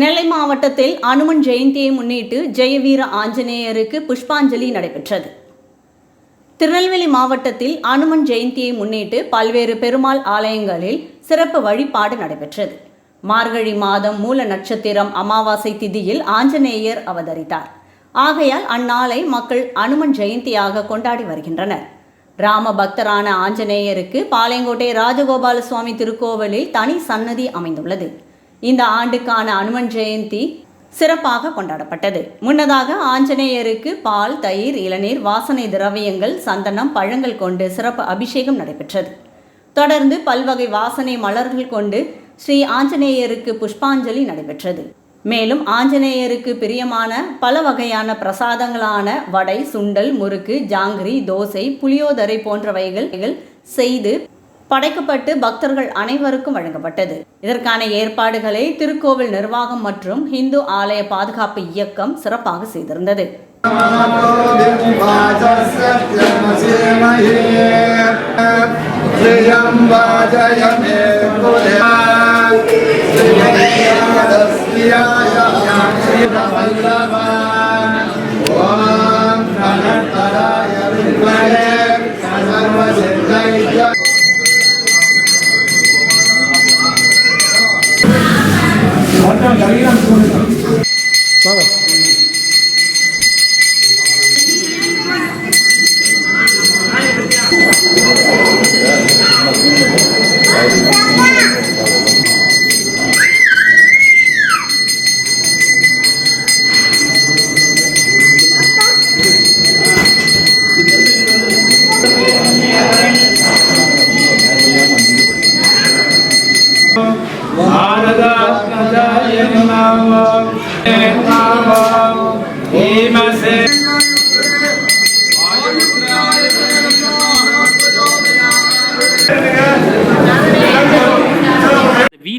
நெல்லை மாவட்டத்தில் அனுமன் ஜெயந்தியை முன்னிட்டு ஜெயவீர ஆஞ்சநேயருக்கு புஷ்பாஞ்சலி நடைபெற்றது. திருநெல்வேலி மாவட்டத்தில் அனுமன் ஜெயந்தியை முன்னிட்டு பல்வேறு பெருமாள் ஆலயங்களில் சிறப்பு வழிபாடு நடைபெற்றது. மார்கழி மாதம் மூல நட்சத்திரம் அமாவாசை திதியில் ஆஞ்சநேயர் அவதரித்தார். ஆகையால் அந்நாளை மக்கள் அனுமன் ஜெயந்தியாக கொண்டாடி வருகின்றனர். ராம பக்தரான ஆஞ்சநேயருக்கு பாளையங்கோட்டை ராஜகோபால சுவாமி திருக்கோவிலில் தனி சன்னதி அமைந்துள்ளது. இந்த ஆண்டுக்கான அனுமன் ஜெயந்தி சிறப்பாக கொண்டாடப்பட்டது. முன்னதாக ஆஞ்சநேயருக்கு பால் தயிர் இளநீர் வாசனை திரவியங்கள் சந்தனம் பழங்கள் கொண்டு சிறப்பு அபிஷேகம் நடைபெற்றது. தொடர்ந்து பல்வகை வாசனை மலர்கள் கொண்டு ஸ்ரீ ஆஞ்சநேயருக்கு புஷ்பாஞ்சலி நடைபெற்றது. மேலும் ஆஞ்சநேயருக்கு பிரியமான பல வகையான பிரசாதங்களான வடை சுண்டல் முறுக்கு ஜாங்கிரி தோசை புளியோதரை போன்றவைகள் செய்து படைக்கப்பட்டு பக்தர்கள் அனைவருக்கும் வழங்கப்பட்டது இதற்கான ஏற்பாடுகளை திருக்கோவில் நிர்வாகம் மற்றும் இந்து ஆலய பாதுகாப்பு இயக்கம் சிறப்பாக செய்திருந்தது श्रियं Gracias. illallah